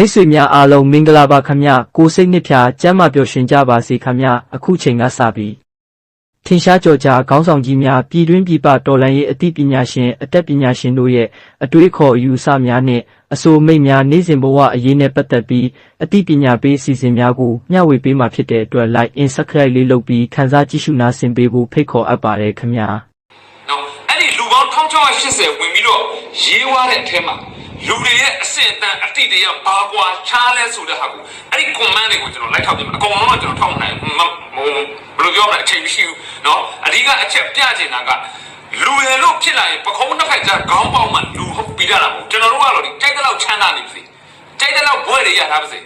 မိတ်ဆွေများအားလုံးမင်္ဂလာပါခင်ဗျကိုစိတ်နှစ်ဖြာကျမ်းမာပျော်ရွှင်ကြပါစေခင်ဗျအခုချိန်ကစပြီးထင်ရှားကြော်ကြားခေါင်းဆောင်ကြီးများပြည်တွင်းပြည်ပတော်လှန်ရေးအသိပညာရှင်အသက်ပညာရှင်တို့ရဲ့အတွေးခေါ်အယူအဆများနဲ့အဆိုအမိတ်များနေ့စဉ်ဘဝအရေးနဲ့ပတ်သက်ပြီးအသိပညာပေးအစီအစဉ်များကိုမျှဝေပေးမှာဖြစ်တဲ့အတွက် like and subscribe လေးလုပ်ပြီးခန်းစားကြည့်ရှုနာဆင်ပေးဖို့ဖိတ်ခေါ်အပ်ပါတယ်ခင်ဗျာနော်အဲ့ဒီလူပေါင်း1680ဝင်ပြီးတော့ရေးွားတဲ့အထက်မှာ လူတွေရဲ့အစစ်အတမ်းအတိတရားဘာကွာချားလဲဆိုတဲ့ဟာကိုအဲ့ဒီ command တွေကိုကျွန်တော်လိုက်ထောက်ပြမှာအကုန်လုံးတော့ကျွန်တော်ထောက်မနိုင်ဘူးမဟိုဘယ်လိုပြောမလဲအချိန်မရှိဘူးနော်အဓိကအချက်ပြချင်တာကလူရယ်လို့ဖြစ်လာရင်ပခုံးနှစ်ဖက်ကြားခေါင်းပေါက်မှလူဟုတ်ပြီးရတာမဟုတ်ကျွန်တော်တို့ကတော့ဒီကြိုက်တဲ့လောက်ချမ်းသာနေပြီကြိုက်တဲ့လောက်ဘွဲတွေရထားပါစေ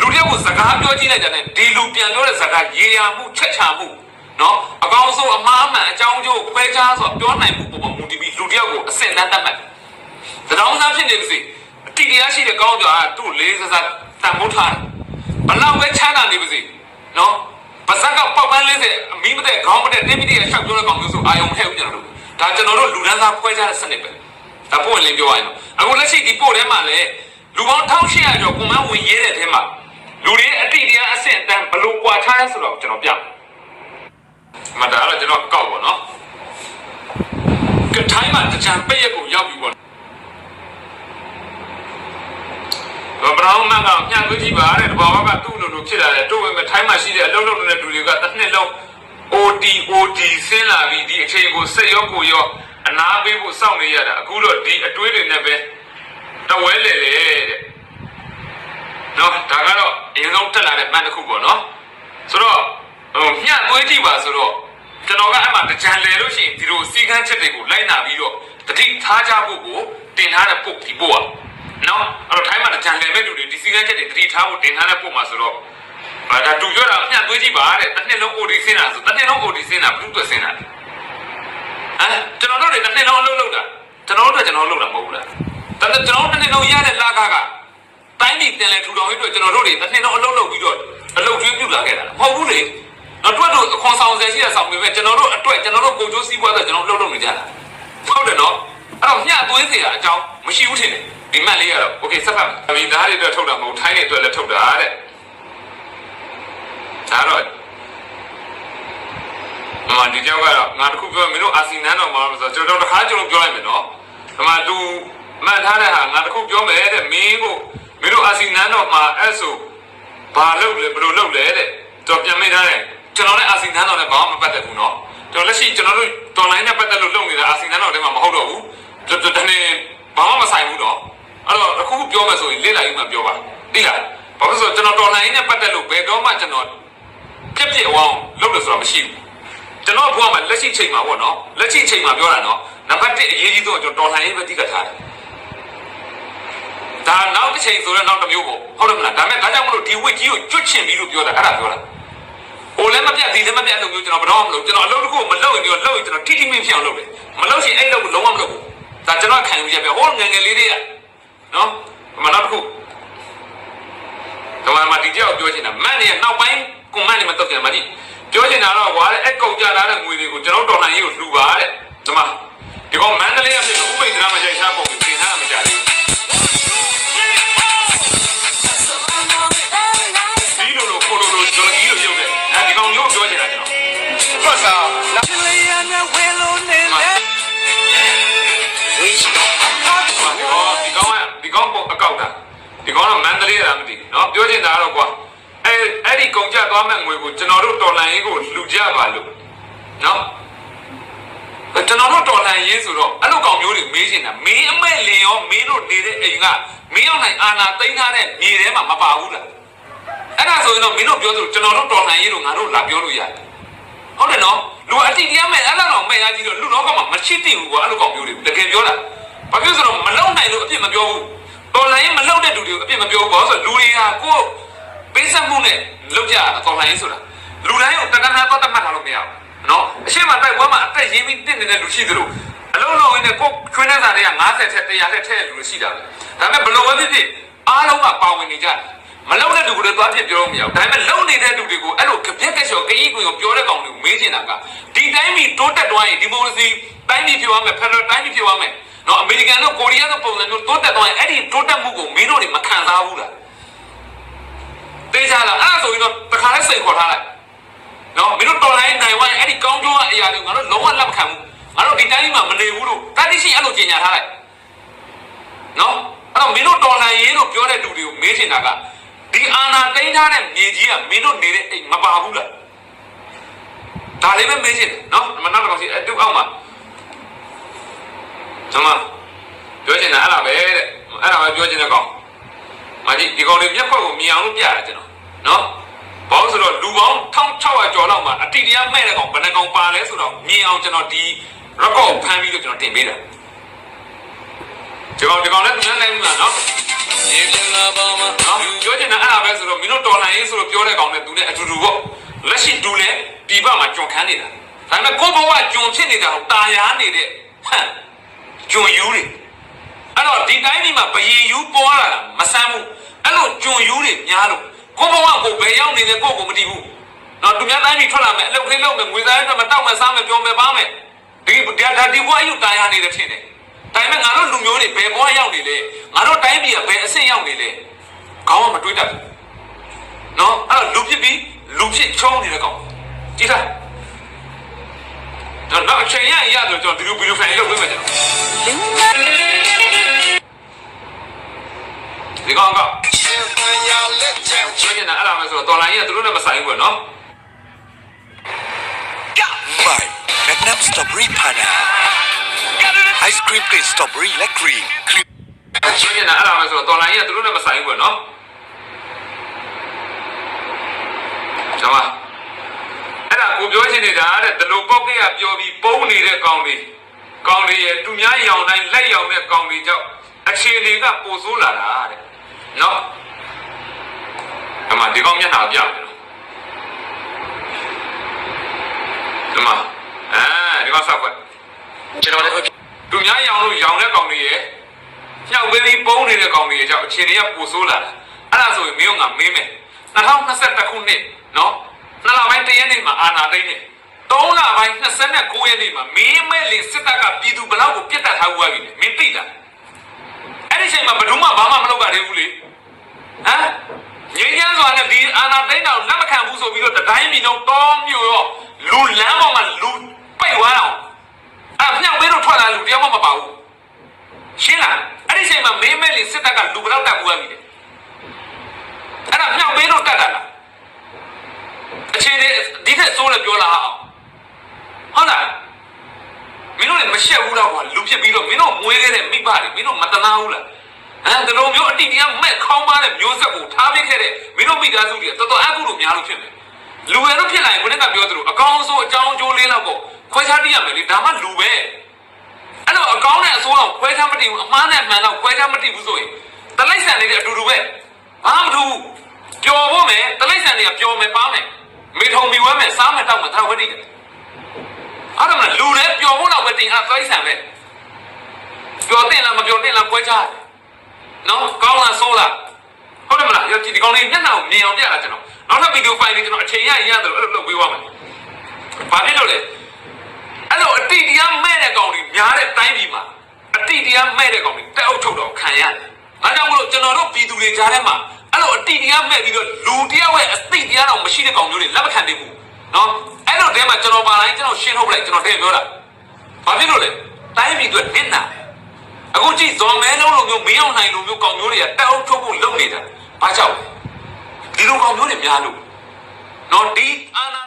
လူတယောက်ကိုစကားပြောကြည့်လိုက်တဲ့ဒီလူပြန်ပြောတဲ့စကားရေရာမှုချက်ချမှုနော်အကောင်းဆုံးအမှားမှန်အကြောင်းကျိုးခွဲခြားဆိုတော့ပြောနိုင်မှုပုံပေါ်မူတည်ပြီးလူတစ်ယောက်ကိုအစင်တန်းတတ်မှတ် တယ်တောင်းစားဖြစ်နေပါစေအတိတရားရှိတဲ့ကောင်းကြောကသူ့လေးစားစားတန်ဖိုးထားတယ်ဘလောက်ပဲချမ်းသာနေပါစေနော်ပါဇက်ကပေါက်ပန်း40အမီးမတဲ့ခေါင်းမတဲ့တိပိတိရရှောက်ပြောတဲ့ကောင်မျိုးဆိုအာယုံထဲဦးကျွန်တော်တို့ဒါကျွန်တော်တို့လူဒန်းစားခွဲခြားတဲ့စနစ်ပဲဒါပို့ရင်လင်းပြောရရင်အခုလက်ရှိဒီပို့ထဲမှာလည်းလူပေါင်း1800ကျော်ကွန်မန်းဝင်ရေးတဲ့ထဲမှာလူတွေအတိတရားအဆင့်အတန်းဘလို့ကွာခြားလဲဆိုတော့ကျွန်တော်ပြမယ်မဒါကတော့ကျွန်တော်ကောက်ပါနော်ကထိုင်းမှာတကြံပိတ်ရက်ကိုရောက်ပြီပေါ့ ဘဘရောင်းမန်ကညှံသွေးကြည့်ပါတဲ့တဘာဝကသူ့လိုလိုဖြစ်လာတယ်တို့ဝင်မဲ့ထိုင်းမှာရှိတဲ့အလုံးလုံးနေတဲ့လူတွေကတစ်နှစ်လုံး OT OT ဆင်းလာပြီးဒီအချိန်ကိုစိတ်ရောကိုယ်ရောအနာပေးဖို့စောင့်နေရတာအခုတော့ဒီအတွေးတွေနဲ့ပဲတဝဲလေလေတဲ့နော်ဒါကတော့အရင်ဆုံးတက်လာတဲ့မှန်တစ်ခုပေါ့နော်ဆိုတော့ဟိုညှသွေးကြည့်ပါဆိုတော့ကျွန်တော်ကအဲ့မှာကြံလေလို့ရှိရင်ဒီလိုစီကန်းချက်တွေကိုလိုက်နာပြီးတော့တတိထားကြဖို့ကိုတင်ထားတဲ့ပုတ်ဒီပုတ်อ่ะနော်အဲ့တော့ ကြံကြဲမဲ့လူတွေဒီစီကဲကက်တွေတတိထားဖို့တင်ထားတဲ့ပုံမှာဆိုတော့ဘာဒါတူကြတာအမျှသွေးကြည့်ပါတဲ့တစ်နှစ်လုံးအိုဒီစင်းတာဆိုတစ်နှစ်လုံးအိုဒီစင်းတာဘူးသွေးစင်းတာဟမ်ကျွန်တော်တို့တွေတစ်နှစ်လုံးအလုပ်လုပ်တာကျွန်တော်တို့ကျွန်တော်လုပ်တာမဟုတ်ဘူးလားဒါပေမဲ့ကျွန်တော်တစ်နှစ်လုံးရတဲ့လကကတိုင်းပြည်တင်လဲထူထောင်ရေးအတွက်ကျွန်တော်တို့တွေတစ်နှစ်လုံးအလုပ်လုပ်ပြီးတော့အလုပ်ကျွေးပြုလာခဲ့တာမဟုတ်ဘူးလေအတွက်တို့အခွန်ဆောင်ဆယ်ရှိတဲ့ဆောင်ပေမဲ့ကျွန်တော်တို့အတွက်ကျွန်တော်တို့ကိုကျိုးစီးပွားဆိုကျွန်တော်တို့လှုပ်လှုပ်နေကြတာဟုတ်တယ်နော်အဲ့တော့ညှသွေးစရာအကြောင်းမရှိဘူးထင်တယ် ဒီမှတ်လေးကတော့ okay စက်ဖတ်မိသားတွေအတွက်ထုတ်တာမဟုတ်ထိုင်းတွေအတွက်လည်းထုတ်တာတဲ့ဒါတော့မမဒီကြောက်ကတော့ငါတခုပြောမင်းတို့အာဆီနန်တော်မှာဆိုတော့ကျွန်တော်တခါကျွန်တော်ပြောလိုက်မယ်နော်ဒီမှာ तू မှတ်ထားတဲ့ဟာငါတခုပြောမယ်တဲ့မင်းကိုမင်းတို့အာဆီနန်တော်မှာအဲ့ဆိုဘာလုပ်လဲဘယ်လိုလုပ်လဲတဲ့တော်ပြန်မိထားတယ်ကျွန်တော်လည်းအာဆီနန်တော်လည်းဘာမှမပတ်သက်ဘူးနော်ကျွန်တော်လက်ရှိကျွန်တော်တို့ online နဲ့ပတ်သက်လို့လုပ်နေတာအာဆီနန်တော်လည်းမဟုတ်တော့ဘူးတော်တော်တနေဘာမှမဆိုင်ဘူးတော့ အဲ့တော့အခုပြောမယ်ဆိုရင်လေ့လာရေးမှပြောပါသိလားဘာလို့ဆိုတော့ကျွန်တော်တော်လိုင်းနဲ့ပတ်သက်လို့ဘယ်တော့မှကျွန်တော်ပြက်ပြက်ဝအောင်လုပ်လို့ဆိုတာမရှိဘူးကျွန်တော်ဘုရားမှာလက်ရှိချိန်မှာပေါ့နော်လက်ရှိချိန်မှာပြောတာနော်နံပါတ်1အရေးကြီးဆုံးကျွန်တော်တော်လှန်ရေးပဲတိကထားတယ်ဒါနောက်တစ်ချိန်ဆိုတော့နောက်တစ်မျိုးပေါ့ဟုတ်တယ်မလားဒါပေမဲ့ဒါကြောင့်မလို့ဒီဝိတ်ကြီးကိုကျွတ်ချင်ပြီးလို့ပြောတာအဲ့ဒါပြောတာဟိုလည်းမပြတ်ဒီလည်းမပြတ်လို့မျိုးကျွန်တော်ဘယ်တော့မှမလုပ်ကျွန်တော်အလုပ်တစ်ခုမလုပ်ရင်ပြောလုပ်ရင်ကျွန်တော်ထိထိမိဖြစ်အောင်လုပ်တယ်မလုပ်ရင်အဲ့လုပ်ကိုလုံးဝမလုပ်ဘူးဒါကျွန်တော်ခံယူချက်ပဲဟိုငယ်ငယ်လေးတွေက နော်မနောက်တစ်ခုဒီမှာမဒီကြောက်ပြောချင်တာမန်ရဲ့နောက်ပိုင်းကွန်မန့်တွေမတုတ်ကြမှာဒီပြောချင်တာတော့ကွာအဲ့ကုန်ကြလာတဲ့ငွေတွေကိုကျွန်တော်တော်နိုင်ရေးကိုလှူပါတဲ့ဒီမှာဒီကောင်မန္တလေးကဖြစ်လို့ဥပိ္ပဒရာမရိုက်ချပုံ တလေးရတာမသိနော်ပြောချင်တာကတော့ကွာအဲအဲ့ဒီကုန်ကြသွားမဲ့ငွေကိုကျွန်တော်တို့တော်လှန်ရေးကိုလှူကြပါလို့နော်ကျွန်တော်တို့တော်လှန်ရေးဆိုတော့အဲ့လိုကောင်မျိုးတွေမေးချင်တာမင်းအမဲ့လင်ရောမင်းတို့နေတဲ့အိမ်ကမင်းအောင်နိုင်အာနာသိမ်းထားတဲ့မြေထဲမှာမပါဘူးလားအဲ့ဒါဆိုရင်တော့မင်းတို့ပြောသလိုကျွန်တော်တို့တော်လှန်ရေးလို့ငါတို့လာပြောလို့ရတယ်ဟုတ်တယ်နော်လူအတိတရားမဲ့အဲ့လောက်တော့မဲ့ရကြီးတော့လူလောကမှာမရှိတည်ဘူးကွာအဲ့လိုကောင်မျိုးတွေတကယ်ပြောတာဘာဖြစ်လို့ဆိုတော့မလုံနိုင်လို့အပြစ်မပြောဘူး တော်လှန်ရေးမလုံတဲ့လူတွေကိုအပြစ်မပြောဘူးဘာလို့ဆိုလူတွေကကိုယ်ပေးဆက်မှုနဲ့လုပ်ကြတာတော်လှန်ရေးဆိုတာလူတိုင်းကိုတက္ကနာတော့တတ်မှတ်ထားလို့မရဘူးနော်အရှိမတိုက်ပွဲမှာအသက်ရင်းပြီးတင့်နေတဲ့လူရှိသလိုအလုံးလုံးရင်းနဲ့ကိုယ်ချွေးနေတာတွေက90ထက်100ထက်ထက်လူတွေရှိတာပဲဒါပေမဲ့ဘယ်လိုပဲဖြစ်ဖြစ်အားလုံးကပါဝင်နေကြတယ်မလုံတဲ့လူတွေတော့အဖြစ်ပြောလို့မရဘူးဒါပေမဲ့လုံနေတဲ့လူတွေကိုအဲ့လိုကြပြက်ကက်ချော်ကကြီးကိုပြောတဲ့ကောင်တွေကိုမေးချင်တာကဒီတိုင်းပြည်တိုးတက်သွားရင်ဒီမိုကရေစီတိုင်းပြည်ဖြစ်သွားမယ်ဖက်ဒရယ်တိုင်းပြည်ဖြစ်သွားမယ် နော်အမေရိကန်တို့ကိုရီးယားတို့ပုံစံမျိုးတိုးတက်သွားရင်အဲ့ဒီတိုးတက်မှုကိုမင်းတို့တွေမခံစားဘူးလားတေးကြလားအဲ့ဒါဆိုရင်တော့တခါလဲစိတ်ခေါ်ထားလိုက်နော်မင်းတို့တော်လိုင်းနိုင်ဝိုင်းအဲ့ဒီကောင်းကျိုးအရာတွေငါတို့လုံးဝလက်မခံဘူးငါတို့ဒီတိုင်းမှာမနေဘူးလို့တတိရှိအဲ့လိုကြီးညာထားလိုက်နော်အဲ့တော့မင်းတို့တော်လိုင်းရေးလို့ပြောတဲ့လူတွေကိုမေးချင်တာကဒီအာနာတိန်းထားတဲ့မြေကြီးကမင်းတို့နေတဲ့အိမ်မပါဘူးလားဒါလေးပဲမေးချင်တယ်နော်မနောက်တော့ရှိအတူအောင်ပါကျွန် မပြောချင်တာအဲ့ဒါပဲတဲ့အဲ့ဒါပဲပြောချင်တဲ့ကောင်မကြီးဒီကောင်တွေမျက်ခွက်ကိုမြင်အောင်လို့ပြရတယ်ကျွန်တော်နော်ဘာလို့ဆိုတော့လူပေါင်း1600ကျော်လောက်မှာအတိတရားမဲ့တဲ့ကောင်ဘယ်နှကောင်ပါလဲဆိုတော့မြင်အောင်ကျွန်တော်ဒီ record ဖမ်းပြီးတော့ကျွန်တော်တင်ပေးတာဒီကောင်ဒီကောင်လည်းသူများနိုင်ဘူးလားနော်မြေပြင်လာပါမှာနော်ပြောချင်တာအဲ့ဒါပဲဆိုတော့မင်းတို့တော်လှန်ရေးဆိုတော့ပြောတဲ့ကောင်နဲ့သူနဲ့အတူတူပေါ့လက်ရှိတူလဲဒီဘက်မှာကြုံခန်းနေတာဒါပေမဲ့ကိုဘဝကြုံဖြစ်နေတာကိုတာယာနေတဲ့ဟမ် ကြုံယူတွေအဲ့တော့ဒီတိုင်းဒီမှာဘယင်ယူပေါ်လာတာမဆမ်းဘူးအဲ့လိုကြုံယူတွေများလို့ကိုဘဝကိုဘယ်ရောက်နေလဲကိုကိုမတည်ဘူးနော်သူများတိုင်းပြည်ထွက်လာမယ်အလုပ်ကလေးလုပ်မယ်ငွေသားအတွက်မတောက်မယ်စားမယ်ပြောမယ်ပါမယ်ဒီဒါဒီဘဝယူတာယာနေတယ်ထင်တယ်ဒါပေမဲ့ငါတို့လူမျိုးတွေဘယ်ဘဝရောက်နေလဲငါတို့တိုင်းပြည်ကဘယ်အဆင့်ရောက်နေလဲခေါင်းကမတွေးတတ်ဘူးနော်အဲ့တော့လူဖြစ်ပြီးလူဖြစ်ချုံးနေတဲ့ကောင်ကြည့်လား တော့တော့အချိန်ရရဆိုကျွန်တော်ဒီလိုဗီဒီယိုဖိုင်လုပ်ပေးမယ်ကျွန်တော်ဒီကောင်ကရှင်ပညာလက်ချက်ပြောချင်တာအဲ့ဒါမှဆိုတော့တော်လိုင်းကြီးကသူတို့နဲ့မဆိုင်ဘူးပေါ့နော် Vai, Magnum Strawberry Pana. Ice cream taste strawberry like cream. cream. ပြောချင်တာအဲ့ဒါမှဆိုတော့တော်လိုင်းကြီးကသူတို့နဲ့မဆိုင်ဘူးပေါ့နော်ကျွန်မအဲ့ဒါကို ပြောချင်နေတာတဲ့ဒီလိုပောက်ကရပြောပြီးပုံနေတဲ့ကောင်တွေကောင်တွေရဲ့သူများရောင်တိုင်းလက်ရောင်တဲ့ကောင်တွေကြောင့်အခြေအနေကပိုဆိုးလာတာတဲ့နော်အမဒီကောင်မျက်နှာပြမယ်နော်ဒီမှာအဲဒီကောင်ဆောက်ွက်ကျွန်တော်လည်းသူများရောင်လို့ရောင်တဲ့ကောင်တွေရဲ့ညှောက်ပေးပြီးပုံနေတဲ့ကောင်တွေရဲ့ကြောင့်အခြေအနေကပိုဆိုးလာတာအဲ့ဒါဆိုရင်မင်းတို့ကမေးမယ်2021ခုနှစ်နော် နှစ်လပိုင်းတရက်နေ့မှာအာနာသိမ့်တယ်3လပိုင်း29ရက်နေ့မှာမင်းမဲလင်စစ်တပ်ကပြည်သူဘလောက်ကိုပြစ်တက်ထားဘူးပြီလေမင်းသိလားအဲ့ဒီချိန်မှာဘယ်သူမှဘာမှမလုပ်ကြသေးဘူးလေဟမ်ငြိမ်းချမ်းစွာနဲ့ဒီအာနာသိမ့်တော်လက်မခံဘူးဆိုပြီးတော့တတိုင်းပြည်လုံးတောမြို့ရောလူလမ်းပေါ်မှာလူပိတ်သွားအောင်အဲ့မြောက်ပေးတော့ထွက်လာလူတယောက်မှမပါဘူးရှင်းလားအဲ့ဒီချိန်မှာမင်းမဲလင်စစ်တပ်ကလူဘယ်တော့တက်ဘူးရပြီလေအဲ့ဒါမြောက်ပေးတော့တက်တာလား အခြေအနေဒီထက်စိုးလည်းပြောလာအောင်ဟုတ်လားမင်းတို့လည်းမရှက်ဘူးတော့ကွာလူဖြစ်ပြီးတော့မင်းတို့မွေးခဲ့တဲ့မိဘတွေမင်းတို့မတနာဘူးလားဟမ်ဒီလိုမျိုးအတိတ်ကမဲ့ခေါင်းပါတဲ့မျိုးဆက်ကိုထားပေးခဲ့တဲ့မင်းတို့မိသားစုတွေတော်တော်အကုလို့များလို့ဖြစ်မယ်လူရယ်တော့ဖြစ်လာရင်ဘယ်နဲ့ကပြောသလိုအကောင်းဆုံးအကြောင်းအကျိုးလေးတော့ပေါ့ခွဲခြားတည်ရမယ်လေဒါမှလူပဲအဲ့တော့အကောင်းနဲ့အဆိုးတော့ခွဲခြားမတည်ဘူးအမှားနဲ့အမှန်တော့ခွဲခြားမတည်ဘူးဆိုရင်တလိမ့်ဆန်နေတဲ့အတူတူပဲဘာမှမထူးဘူးပျော်ဖို့မယ်တလိမ့်ဆန်တွေကပျော်မယ်ပါမယ် မေထုံမီဝဲမယ်စားမယ်တောက်မယ်ဒါဝတိတယ်အဲ့ဒါမှလူတွေပျော်ဖို့တော့ပဲတင်အဲ့တလိမ့်ဆန်ပဲပျော်တင်လားမပျော်တင်လားခွဲခြားတယ်နော်ကောင်းလားဆိုးလားဟုတ်တယ်မလားဒီဒီကောင်းလေးမျက်နှာကိုမြင်အောင်ပြတာကျွန်တော်နောက်ထပ်ဗီဒီယိုဖိုင်လေးကျွန်တော်အချိန်ရရရတယ်အဲ့လိုလုပ်ပေးသွားမယ်ဘာဖြစ်လို့လဲအဲ့လိုအတိတရားမဲ့တဲ့ကောင်တွေများတဲ့တိုင်းပြည်မှာအတိတရားမဲ့တဲ့ကောင်တွေတက်အုပ်ထုတ်တော့ခံရတယ်။ဒါကြောင့်မလို့ကျွန်တော်တို့ပြည်သူတွေကြားထဲမှာ အဲ့လိုအတိတရားမဲ့ပြီးတော့လူတယောက်ရဲ့အသိတရားတော့မရှိတဲ့ကောင်မျိုးတွေလက်မခံနိုင်ဘူး။နော်အဲ့လိုတဲမှာကျွန်တော်ပါတိုင်းကျွန်တော်ရှင်းထုတ်ပလိုက်ကျွန်တော်တည့်ပြောတာ။ဘာဖြစ်လို့လဲ။တိုင်းပြည်အတွက်နစ်နာတယ်။အခုကြည့်ဇော်မဲလုံးလိုမျိုးမင်းအောင်နိုင်လိုမျိုးကောင်မျိုးတွေကတက်အုပ်ထုတ်ဖို့လုပ်နေတာ။ဘာကြောင့်လဲ။ဒီလိုကောင်မျိုးတွေများလို့နော်ဒီအာနာ